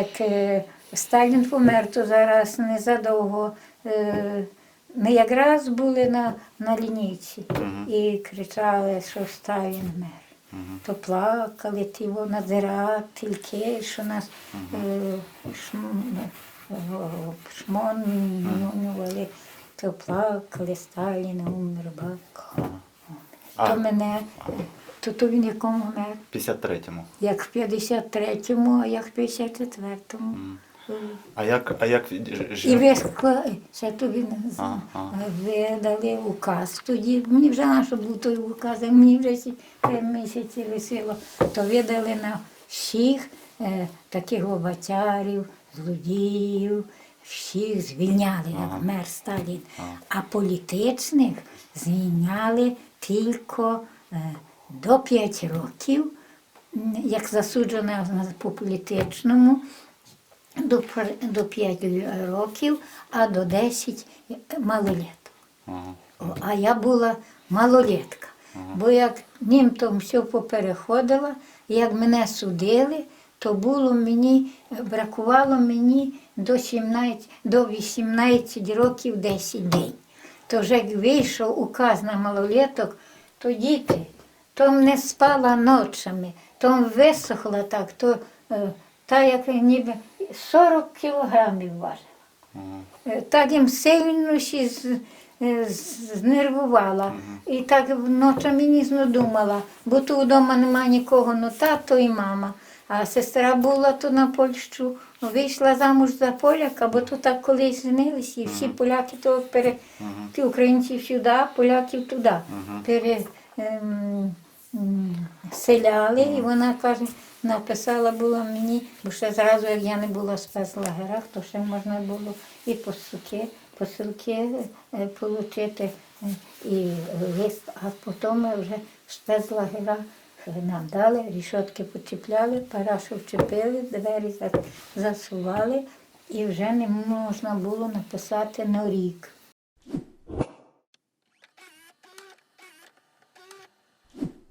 Як е, Сталін помер, то зараз незадовго. е, Ми якраз були на, на лінійці і кричали, що Сталін мер. То плакали ті во надзирательки, що нас е, е, шмонювали, то плакали, Сталін умер. А. То мене, то, то він якому мер? 53-му. Як в 53-му, а як в 54-му. А як, а як І ж- вискла, тобі з- Ага, ага. видали указ. Тоді мені вже на що був той указ, а мені вже ці три місяці висіло. То видали на всіх е, таких обатярів, злодіїв, всіх звільняли, як мер Сталін. А політичних звільняли тільки е, до 5 років, як засуджена по політичному до, до 5 років, а до 10 малолеток. Ага. А я була малолетка. Бо як німтом все попереходила, як мене судили, то було мені, бракувало мені до 17, до 18 років 10 день. То вже як вийшов указ на малолеток, то діти, то не спала ночами, то висохла так, то е, та як ніби 40 кілограмів важила. Е, Так їм сильно ще з- е, з- знервувала. І так ночами ніжно думала, бо тут вдома нема нікого, ну тато і мама. А сестра була то на Польщу, вийшла замуж за поляка, бо тут так колись женилися, і всі поляки то пере... ті українці сюди, поляків туди. Пере... ем, селяли, і вона каже, написала було мені, бо ще зразу, як я не була в спецлагерах, то ще можна було і посилки, посилки е, отримати, і лист, а потім вже в спецлагерах нам дали, рішотки почіпляли, парашу вчепили, двері засували, і вже не можна було написати на рік.